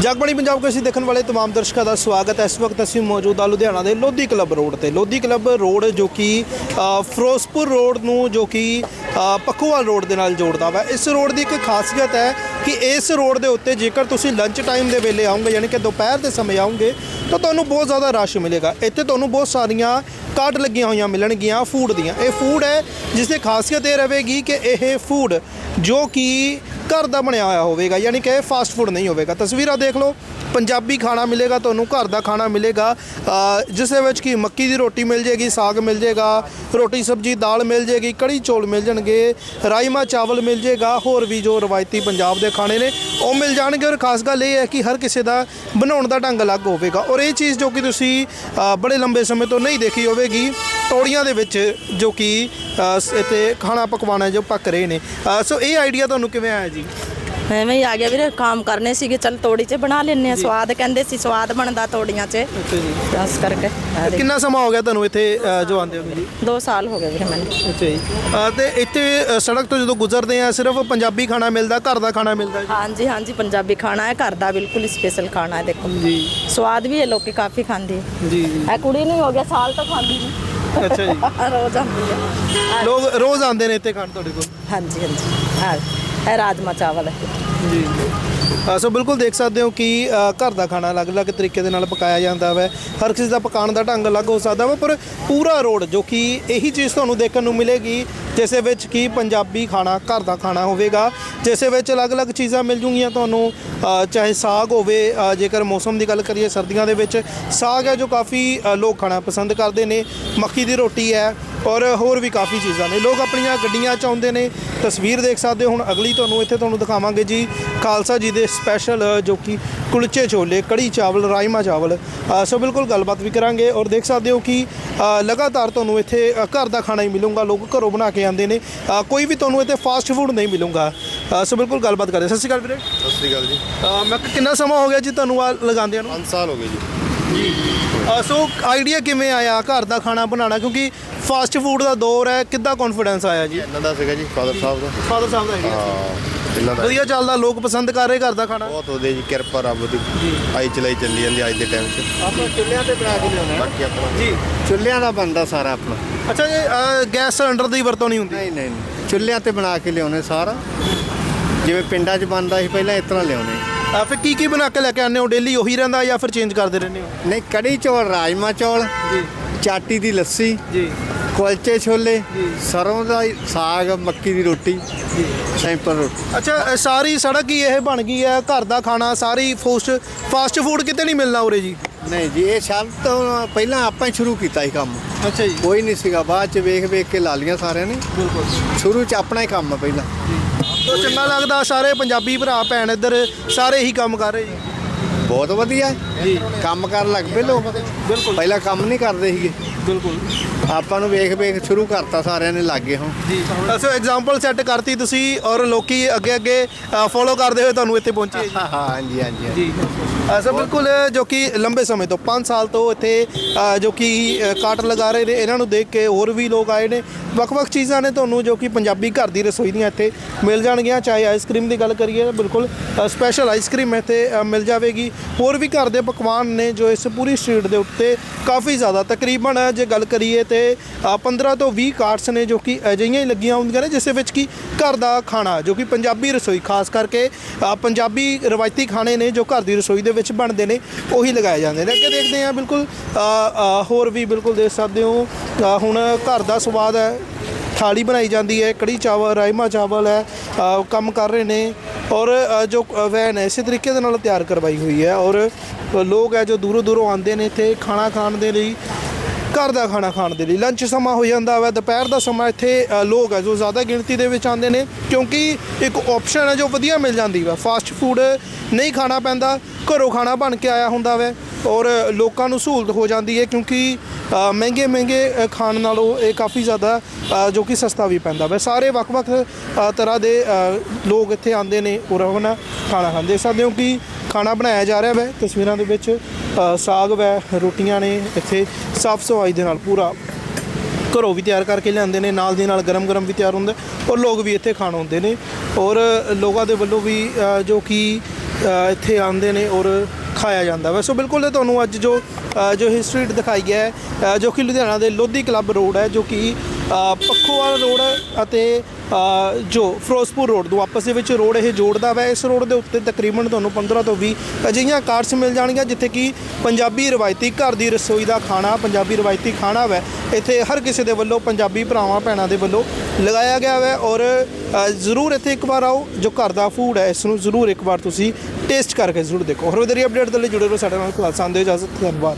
ਜਗਬਾਣੀ ਪੰਜਾਬ ਕੋ ਅਸੀਂ ਦੇਖਣ ਵਾਲੇ तमाम ਦਰਸ਼ਕਾਂ ਦਾ ਸਵਾਗਤ ਹੈ ਇਸ ਵਕਤ ਅਸੀਂ ਮੌਜੂਦ ਹਾਂ ਲੁਧਿਆਣਾ ਦੇ ਲੋਧੀ ਕਲੱਬ ਰੋਡ ਤੇ ਲੋਧੀ ਕਲੱਬ ਰੋਡ ਜੋ ਕਿ ਅ, ਫਿਰੋਜ਼ਪੁਰ ਰੋਡ ਨੂੰ ਜੋ ਕਿ ਅ, ਪੱਖੋਵਾਲ ਰੋਡ ਦੇ ਨਾਲ ਜੋੜਦਾ ਵਾ ਇਸ ਰੋਡ ਦੀ ਇੱਕ ਖਾਸੀਅਤ ਹੈ ਕਿ ਇਸ ਰੋਡ ਦੇ ਉੱਤੇ ਜੇਕਰ ਤੁਸੀਂ ਲੰਚ ਟਾਈਮ ਦੇ ਵੇਲੇ ਆਉਂਗੇ ਯਾਨੀ ਕਿ ਦੁਪਹਿਰ ਦੇ ਸਮੇਂ ਆਉਂਗੇ ਤਾਂ ਤੁਹਾਨੂੰ ਬਹੁਤ ਜ਼ਿਆਦਾ ਰਸ਼ ਮਿਲੇਗਾ ਇੱਥੇ ਤੁਹਾਨੂੰ ਬਹੁਤ ਸਾਰੀਆਂ ਕਾਰਟ ਲੱਗੀਆਂ ਹੋਈਆਂ ਮਿਲਣਗੀਆਂ ਫੂਡ ਦੀਆਂ ਇਹ ਫੂਡ ਹੈ ਜਿਸ ਦੀ ਖਾਸੀਅਤ ਇਹ ਰਹੇਗੀ ਕਿ ਇਹ ਫੂਡ ਜੋ ਕਿ ਘਰ ਦਾ ਬਣਿਆ ਹੋਇਆ ਹੋਵੇਗਾ, ਯਾਨੀ ਕਿ ਫਾਸਟ ਫੂਡ ਨਹੀਂ ਹੋਵੇਗਾ। ਤਸਵੀਰਾਂ ਦੇਖ ਲਓ, ਪੰਜਾਬੀ ਖਾਣਾ ਮਿਲੇਗਾ ਤੁਹਾਨੂੰ, ਘਰ ਦਾ ਖਾਣਾ ਮਿਲੇਗਾ। ਜਿਸ ਦੇ ਵਿੱਚ ਕੀ ਮੱਕੀ ਦੀ ਰੋਟੀ ਮਿਲ ਜੇਗੀ, ਸਾਗ ਮਿਲ ਜੇਗਾ, ਰੋਟੀ, ਸਬਜੀ, ਦਾਲ ਮਿਲ ਜੇਗੀ, ਕੜੀ ਚੌਲ ਮਿਲ ਜਾਣਗੇ, ਰਾਜਮਾ, ਚਾਵਲ ਮਿਲ ਜੇਗਾ, ਹੋਰ ਵੀ ਜੋ ਰਵਾਇਤੀ ਪੰਜਾਬ ਦੇ ਖਾਣੇ ਨੇ, ਉਹ ਮਿਲ ਜਾਣਗੇ। ਔਰ ਖਾਸ ਗੱਲ ਇਹ ਹੈ ਕਿ ਹਰ ਕਿਸੇ ਦਾ ਬਣਾਉਣ ਦਾ ਢੰਗ ਅਲੱਗ ਹੋਵੇਗਾ। ਔਰ ਇਹ ਚੀਜ਼ ਜੋ ਕਿ ਤੁਸੀਂ ਬੜੇ ਲੰਬੇ ਸਮੇਂ ਤੋਂ ਨਹੀਂ ਦੇਖੀ ਹੋਵੇਗੀ ਤੋੜੀਆਂ ਦੇ ਵਿੱਚ ਜੋ ਕਿ ਇੱਥੇ ਖਾਣਾ ਪਕਵਾਨਾ ਜੋ ਪੱਕ ਰਹੇ ਨੇ। ਸੋ ਇਹ ਆਈਡੀਆ ਤੁਹਾਨੂੰ ਕਿਵੇਂ ਆਇਆ ਜੀ? ਐਵੇਂ ਹੀ ਆ ਗਿਆ ਵੀਰੇ ਕੰਮ ਕਰਨੇ ਸੀਗੇ ਚਲ ਤੋੜੀ 'ਚ ਬਣਾ ਲੈਣੇ ਆ ਸਵਾਦ ਕਹਿੰਦੇ ਸੀ ਸਵਾਦ ਬਣਦਾ ਤੋੜੀਆਂ 'ਚ। ਬਸ ਕਰਕੇ। ਕਿੰਨਾ ਸਮਾਂ ਹੋ ਗਿਆ ਤੁਹਾਨੂੰ ਇੱਥੇ ਜੋ ਆਉਂਦੇ ਹੋ ਜੀ? ਦੋ ਸਾਲ ਹੋ ਗਏ ਵੀਰੇ ਮੈਨੂੰ। ਅੱਛਾ ਜੀ। ਤੇ ਇੱਥੇ ਸੜਕ ਤੋਂ ਜਦੋਂ ਗੁਜ਼ਰਦੇ ਆ ਸਿਰਫ ਪੰਜਾਬੀ ਖਾਣਾ ਮਿਲਦਾ ਘਰ ਦਾ ਖਾਣਾ ਮਿਲਦਾ ਜੀ? ਹਾਂਜੀ ਹਾਂਜੀ ਪੰਜਾਬੀ ਖਾਣਾ ਹੈ ਘਰ ਦਾ ਬਿਲਕੁਲ ਸਪੈਸ਼ਲ ਖਾਣਾ ਹੈ ਦੇਖੋ। ਜੀ। ਸਵਾਦ ਵੀ ਹੈ ਲੋਕੀ ਕਾਫੀ ਖਾਂਦੇ। ਜੀ ਇਹ ਕੁੜੀ ਨਹੀਂ ਹੋ ਗਿਆ ਸਾਲ ਤੋਂ ਖਾਂਦੀ ਨਹੀਂ ਅੱਛਾ ਜੀ। ਰੋਜ਼ ਆਉਂਦੀ ਹੈ ਲੋਕ ਰੋਜ਼ ਆਉਂਦੇ ਨੇ ਇੱਥੇ ਖਾਣ ਤੁਹਾਡੇ ਕੋਲ? ਹਾਂਜੀ ਹਾਂਜੀ। ਹਾਂ ਇਹ ਰਾਜਮਾ ਚਾਵਲ ਹੈ। ਜੀ ਅ, ਸੋ ਬਿਲਕੁਲ ਦੇਖ ਸਕਦੇ ਹੋ ਕਿ ਘਰ ਦਾ ਖਾਣਾ ਅਲੱਗ-ਅਲੱਗ ਤਰੀਕੇ ਦੇ ਨਾਲ ਪਕਾਇਆ ਜਾਂਦਾ ਹੈ ਹਰ ਕਿਸੇ ਦਾ ਪਕਾਉਣ ਦਾ ਢੰਗ ਅਲੱਗ ਹੋ ਸਕਦਾ ਵਾ ਪਰ ਪੂਰਾ ਰੋਡ ਜੋ ਕਿ ਇਹੀ ਚੀਜ਼ ਤੁਹਾਨੂੰ ਦੇਖਣ ਨੂੰ ਮਿਲੇਗੀ ਜਿਸ ਵਿੱਚ ਕੀ ਪੰਜਾਬੀ ਖਾਣਾ ਘਰ ਦਾ ਖਾਣਾ ਹੋਵੇਗਾ, ਜਿਸ ਵਿੱਚ ਅਲੱਗ-ਅਲੱਗ ਚੀਜ਼ਾਂ ਮਿਲ ਜੂਗੀਆਂ ਤੁਹਾਨੂੰ ਚਾਹੇ ਸਾਗ ਹੋਵੇ ਜੇਕਰ ਮੌਸਮ ਦੀ ਗੱਲ ਕਰੀਏ ਸਰਦੀਆਂ ਦੇ ਵਿੱਚ, ਸਾਗ ਹੈ ਜੋ ਕਾਫੀ ਲੋਕ ਖਾਣਾ ਪਸੰਦ ਕਰਦੇ ਨੇ, ਮੱਕੀ ਦੀ ਰੋਟੀ ਹੈ, ਔਰ ਹੋਰ ਵੀ ਕਾਫੀ ਚੀਜ਼ਾਂ ਨੇ। ਲੋਕ ਆਪਣੀਆਂ ਗੱਡੀਆਂ ਚ ਆਉਂਦੇ ਨੇ, ਤਸਵੀਰ ਦੇਖ ਸਕਦੇ ਹੋ, ਹੁਣ ਅਗਲੀ ਤੁਹਾਨੂੰ ਇੱਥੇ ਤੁਹਾਨੂੰ ਦਿਖਾਵਾਂਗੇ ਜੀ, ਖਾਲਸਾ ਜੀ ਦੇ ਸਪੈਸ਼ਲ ਜੋ ਕਿ ਕੁਲਚੇ ਛੋਲੇ, ਕੜੀ ਚਾਵਲ, ਰਾਜਮਾ ਚਾਵਲ ਸੋ ਬਿਲਕੁਲ ਗੱਲਬਾਤ ਵੀ ਕਰਾਂਗੇ ਔਰ ਦੇਖ ਸਕਦੇ ਹੋ ਕਿ ਲਗਾਤਾਰ ਤੁਹਾਨੂੰ ਇੱਥੇ ਘਰ ਦਾ ਖਾਣਾ ਹੀ ਮਿਲੂਗਾ, ਲੋਕ ਘਰੋਂ ਬਣਾ ਕੇ ਆਉਂਦੇ ਨੇ। ਅ, ਕੋਈ ਵੀ ਤੁਹਾਨੂੰ ਇੱਥੇ ਫਾਸਟ ਫੂਡ ਨਹੀਂ ਮਿਲੂਗਾ। ਅ, ਸੋ ਬਿਲਕੁਲ ਗੱਲਬਾਤ ਕਰਦੇ ਸਤਿ ਸ਼੍ਰੀ ਅਕਾਲ ਵੀਰੇ। ਸਤਿ ਸ਼੍ਰੀ ਅਕਾਲ ਜੀ। ਅ, ਮੈਂ ਕਿਹਾ ਕਿੰਨਾ ਸਮਾਂ ਹੋ ਗਿਆ ਜੀ ਤੁਹਾਨੂੰ ਆ ਲਗਾਉਂਦਿਆਂ ਨੂੰ? 5 ਸਾਲ ਹੋ ਗਏ ਜੀ। ਅ, ਸੋ ਆਈਡੀਆ ਕਿਵੇਂ ਆਇਆ ਘਰ ਦਾ ਖਾਣਾ ਬਣਾਉਣਾ? ਕਿਉਂਕਿ ਫਾਸਟ ਫੂਡ ਦਾ ਦੌਰ ਹੈ ਕਿੱਦਾਂ ਕੌਨਫੀਡੈਂਸ ਆਇਆ ਜੀ? ਇਹਨਾਂ ਦਾ ਸੀਗਾ ਜੀ ਫਾਦਰ ਸਾਹਿਬ ਦਾ। ਫਾਦਰ ਸਾਹਿਬ ਦਾ ਆਈਡੀਆ ਹਾਂ ਇਹਨਾਂ ਦਾ। ਵਧੀਆ ਚੱਲਦਾ ਲੋਕ ਪਸੰਦ ਕਰ ਰਹੇ ਘਰ ਦਾ ਖਾਣਾ? ਬਹੁਤ ਵਧੀਆ ਜੀ ਕਿਰਪਾ ਰੱਬ ਦੀ। ਆਈ ਚਲਾਈ ਚੱਲੀ ਜਾਂਦੀ ਅੱਜ ਦੇ ਟਾਈਮ 'ਚ। ਆਪਾਂ ਚੁੱਲ੍ਹਿਆਂ ਤੇ ਬਣਾ ਕੇ ਲਿਆਉਣਾ ਬਾਕੀ ਆਪਣਾ ਜੀ। ਚੁੱਲ੍ਹਿਆਂ ਦਾ ਬਣਦਾ ਸਾਰਾ ਆਪਣਾ। ਅੱਛਾ ਜੀ ਗੈਸ ਸਿਲੰਡਰ ਦੀ ਵਰਤੋਂ ਨਹੀਂ ਹੁੰਦੀ? ਨਹੀਂ ਨਹੀਂ ਨਹੀਂ। ਚੁੱਲ੍ਹਿਆਂ ਤੇ ਬਣਾ ਕੇ ਲਿਆਉਣੇ ਸਾਰਾ। ਜਿਵੇਂ ਪਿੰਡਾਂ 'ਚ ਬਣਦਾ ਸੀ ਪਹਿਲਾਂ ਇਸ ਤਰ੍ਹਾਂ ਲਿਆਉਣੇ। ਅ, ਫਿਰ ਕੀ ਕੀ ਬਣਾ ਕੇ ਲੈ ਕੇ ਆਉਂਦੇ ਹੋ? ਡੇਲੀ ਉਹੀ ਰਹਿੰਦਾ ਜਾਂ ਫਿਰ ਚੇਂਜ ਕਰਦੇ ਰਹਿੰਦੇ ਹੋ? ਨਹੀਂ ਕੜੀ ਚੌਲ ਰਾਜਮਾ ਚੌਲ ਜੀ। ਚਾਟੀ ਦੀ ਲੱਸੀ ਜੀ। ਕੁਲਚੇ ਛੋਲੇ ਜੀ। ਸਰੋਂ ਦਾ ਸਾਗ ਮੱਕੀ ਦੀ ਰੋਟੀ ਜੀ। ਸਿੰਪਲ ਰੋਟੀ। ਅੱਛਾ ਸਾਰੀ ਸੜਕ ਹੀ ਇਹ ਬਣ ਗਈ ਹੈ ਘਰ ਦਾ ਖਾਣਾ ਸਾਰੀ ਫਾਸਟ ਫਾਸਟ ਫੂਡ ਕਿਤੇ ਨਹੀਂ ਮਿਲਣਾ ਉਰੇ ਜੀ? ਨਹੀਂ ਜੀ ਇਹ ਸਭ ਤੋਂ ਪਹਿਲਾਂ ਆਪਾਂ ਹੀ ਸ਼ੁਰੂ ਕੀਤਾ ਸੀ ਕੰਮ। ਅੱਛਾ ਜੀ। ਕੋਈ ਨਹੀਂ ਸੀਗਾ ਬਾਅਦ 'ਚ ਵੇਖ ਵੇਖ ਕੇ ਲਾ ਲੀਆਂ ਸਾਰਿਆਂ ਨੇ। ਬਿਲਕੁਲ। ਸ਼ੁਰੂ 'ਚ ਆਪਣਾ ਹੀ ਕੰਮ ਆ ਪਹਿਲਾਂ। ਤੋ ਚੰਗਾ ਲੱਗਦਾ ਸਾਰੇ ਪੰਜਾਬੀ ਭਰਾ ਭੈਣ ਇੱਧਰ ਸਾਰੇ ਹੀ ਕੰਮ ਕਰ ਰਹੇ ਜੀ। ਬਹੁਤ ਵਧੀਆ ਜੀ। ਕੰਮ ਕਰਨ ਲੱਗ ਪਏ ਲੋਕ। ਬਿਲਕੁਲ। ਪਹਿਲਾਂ ਕੰਮ ਨਹੀਂ ਕਰਦੇ ਸੀਗੇ। ਬਿਲਕੁਲ। ਆਪਾਂ ਨੂੰ ਵੇਖ ਵੇਖ ਸ਼ੁਰੂ ਕਰਤਾ ਸਾਰਿਆਂ ਨੇ ਲੱਗੇ ਹੁਣ। ਜੀ। ਸੋ ਐਗਜ਼ਾਮਪਲ ਸੈੱਟ ਕਰਤੀ ਤੁਸੀਂ ਔਰ ਲੋਕੀ ਅੱਗੇ ਅੱਗੇ ਫੋਲੋ ਕਰਦੇ ਹੋਏ ਤੁਹਾਨੂੰ ਇੱਥੇ ਪਹੁੰਚੇ ਹਾਂ ਹਾਂਜੀ ਹਾਂਜੀ। ਜੀ। ਸਰ ਬਿਲਕੁਲ ਜੋ ਕਿ ਲੰਬੇ ਸਮੇਂ ਤੋਂ 5 ਸਾਲ ਤੋਂ ਇੱਥੇ ਜੋ ਕਿ ਅ, ਕਾਟ ਲਗਾ ਰਹੇ ਨੇ ਇਹਨਾਂ ਨੂੰ ਦੇਖ ਕੇ ਹੋਰ ਵੀ ਲੋਕ ਆਏ ਨੇ। ਵੱਖ-ਵੱਖ ਚੀਜ਼ਾਂ ਨੇ ਤੁਹਾਨੂੰ ਜੋ ਕਿ ਪੰਜਾਬੀ ਘਰ ਦੀ ਰਸੋਈ ਦੀਆਂ ਇੱਥੇ ਮਿਲ ਜਾਣਗੀਆਂ ਚਾਹੇ ਆਈਸਕ੍ਰੀਮ ਦੀ ਗੱਲ ਕਰੀਏ ਬਿਲਕੁਲ ਸਪੈਸ਼ਲ ਆਈਸਕ੍ਰੀਮ ਇੱਥੇ ਮਿਲ ਜਾਵੇਗੀ। ਹੋਰ ਵੀ ਘਰ ਦੇ ਪਕਵਾਨ ਨੇ ਜੋ ਇਸ ਪੂਰੀ ਸਟਰੀਟ ਦੇ ਉੱਤੇ ਕਾਫੀ ਜ਼ਿਆਦਾ ਤਕਰੀਬਨ ਜੇ ਗੱਲ ਕਰੀਏ ਤੇ ਅ, 15 ਤੋਂ 20 ਕਾਰਟਸ ਨੇ ਜੋ ਕਿ ਅਜਿਹੀਆਂ ਹੀ ਲੱਗੀਆਂ ਹੁੰਦੀਆਂ ਨੇ ਜਿਸ ਵਿੱਚ ਕੀ ਘਰ ਦਾ ਖਾਣਾ ਜੋ ਕਿ ਪੰਜਾਬੀ ਰਸੋਈ ਖਾਸ ਕਰਕੇ ਪੰਜਾਬੀ ਰਵਾਇਤੀ ਖਾਣੇ ਨੇ ਜੋ ਘਰ ਦੀ ਰਸੋਈ ਦੇ ਵਿੱਚ ਬਣਦੇ ਨੇ, ਉਹੀ ਲਗਾਏ ਜਾਂਦੇ ਨੇ। ਅੱਗੇ ਦੇਖਦੇ ਹਾਂ, ਬਿਲਕੁਲ ਹੋਰ ਵੀ ਬਿਲਕੁਲ ਦੇਖ ਸਕਦੇ ਹੋ। ਹੁਣ ਘਰ ਦਾ ਸਵਾਦ ਹੈ, ਥਾਲੀ ਬਣਾਈ ਜਾਂਦੀ ਹੈ, ਕੜੀ ਚਾਵਲ, ਰਾਜਮਾ ਚਾਵਲ ਹੈ ਕੰਮ ਕਰ ਰਹੇ ਨੇ। ਔਰ ਜੋ ਵੈਨ ਹੈ, ਇਸੇ ਤਰੀਕੇ ਦੇ ਨਾਲ ਤਿਆਰ ਕਰਵਾਈ ਹੋਈ ਹੈ। ਔਰ ਲੋਕ ਹੈ, ਜੋ ਦੂਰੋਂ ਦੂਰੋਂ ਆਉਂਦੇ ਨੇ ਇੱਥੇ ਖਾਣਾ ਖਾਣ ਦੇ ਲਈ, ਘਰ ਦਾ ਖਾਣਾ ਖਾਣ ਦੇ ਲਈ। ਲੰਚ ਸਮਾਂ ਹੋ ਜਾਂਦਾ ਵਾ, ਦੁਪਹਿਰ ਦਾ ਸਮਾਂ ਇੱਥੇ ਲੋਕ ਹੈ, ਜੋ ਜ਼ਿਆਦਾ ਗਿਣਤੀ ਦੇ ਵਿੱਚ ਆਉਂਦੇ ਨੇ, ਕਿਉਂਕਿ ਇੱਕ ਆਪਸ਼ਨ ਹੈ ਜੋ ਵਧੀਆ ਮਿਲ ਜਾਂਦੀ ਵਾ। ਫਾਸਟ ਫੂਡ ਨਹੀਂ ਖਾਣਾ ਪੈਂਦਾ, ਘਰੋਂ ਖਾਣਾ ਬਣ ਕੇ ਆਇਆ ਹੁੰਦਾ ਵੈ। ਔਰ ਲੋਕਾਂ ਨੂੰ ਸਹੂਲਤ ਹੋ ਜਾਂਦੀ ਹੈ ਕਿਉਂਕਿ ਮਹਿੰਗੇ ਮਹਿੰਗੇ ਖਾਣ ਨਾਲੋਂ ਇਹ ਕਾਫੀ ਜ਼ਿਆਦਾ ਜੋ ਕਿ ਸਸਤਾ ਵੀ ਪੈਂਦਾ ਵੈ। ਸਾਰੇ ਵੱਖ-ਵੱਖ ਤਰ੍ਹਾਂ ਦੇ ਲੋਕ ਇੱਥੇ ਆਉਂਦੇ ਨੇ, ਔਰ ਆਪਣਾ ਖਾਣਾ ਖਾਂਦੇ। ਦੇਖ ਸਕਦੇ ਹੋ ਕਿ ਖਾਣਾ ਬਣਾਇਆ ਜਾ ਰਿਹਾ ਵੈ। ਤਸਵੀਰਾਂ ਦੇ ਵਿੱਚ ਸਾਗ ਵੈ, ਰੋਟੀਆਂ ਨੇ ਇੱਥੇ ਸਾਫ਼ ਸਫ਼ਾਈ ਦੇ ਨਾਲ ਪੂਰਾ ਘਰੋਂ ਵੀ ਤਿਆਰ ਕਰਕੇ ਲਿਆਉਂਦੇ ਨੇ। ਨਾਲ ਦੀ ਨਾਲ ਗਰਮ-ਗਰਮ ਵੀ ਤਿਆਰ ਹੁੰਦਾ, ਔਰ ਲੋਕ ਵੀ ਇੱਥੇ ਖਾਣ ਆਉਂਦੇ ਨੇ। ਔਰ ਲੋਕਾਂ ਦੇ ਵੱਲੋਂ ਵੀ ਜੋ ਕਿ ਇੱਥੇ ਆਉਂਦੇ ਨੇ ਔਰ ਖਾਇਆ ਜਾਂਦਾ ਵੈ। ਸੋ ਬਿਲਕੁਲ ਤੁਹਾਨੂੰ ਅੱਜ ਜੋ ਜੋ ਹਿਸਟਰੀ ਦਿਖਾਈ ਹੈ ਜੋ ਕਿ ਲੁਧਿਆਣਾ ਦੇ ਲੋਧੀ ਕਲੱਬ ਰੋਡ ਹੈ, ਜੋ ਕਿ ਪੱਖੋਵਾਲ ਰੋਡ ਅਤੇ ਜੋ ਫਿਰੋਜ਼ਪੁਰ ਰੋਡ ਦੋ ਆਪਸ ਦੇ ਵਿੱਚ ਰੋਡ ਇਹ ਜੋੜਦਾ ਵਾ, ਇਸ ਰੋਡ ਦੇ ਉੱਤੇ ਤਕਰੀਬਨ ਤੁਹਾਨੂੰ 15 ਤੋਂ 20 ਅਜਿਹੀਆਂ ਕਾਰਸ ਮਿਲ ਜਾਣਗੀਆਂ, ਜਿੱਥੇ ਕਿ ਪੰਜਾਬੀ ਰਵਾਇਤੀ ਘਰ ਦੀ ਰਸੋਈ ਦਾ ਖਾਣਾ, ਪੰਜਾਬੀ ਰਵਾਇਤੀ ਖਾਣਾ ਵਾ। ਇੱਥੇ ਹਰ ਕਿਸੇ ਦੇ ਵੱਲੋਂ ਪੰਜਾਬੀ ਭਰਾਵਾਂ, ਭੈਣਾਂ ਦੇ ਵੱਲੋਂ ਲਗਾਇਆ ਗਿਆ ਵਾ ਔਰ ਜ਼ਰੂਰ ਇੱਥੇ ਇੱਕ ਵਾਰ ਆਓ, ਜੋ ਘਰ ਦਾ ਫੂਡ ਹੈ, ਇਸ ਨੂੰ ਜ਼ਰੂਰ ਇੱਕ ਵਾਰ ਤੁਸੀਂ ਟੇਸਟ ਕਰਕੇ ਜ਼ਰੂਰ ਦੇਖੋ। ਹੋਰ ਵਧੇਰੀ ਅਪਡੇਟ ਦੇ ਲਈ ਜੁੜੇ ਰਹੋ ਸਾਡੇ ਨਾਲ ਕਲਾਸਾਂ ਦੇ ਇਜਾਜ਼ਤ, ਧੰਨਵਾਦ।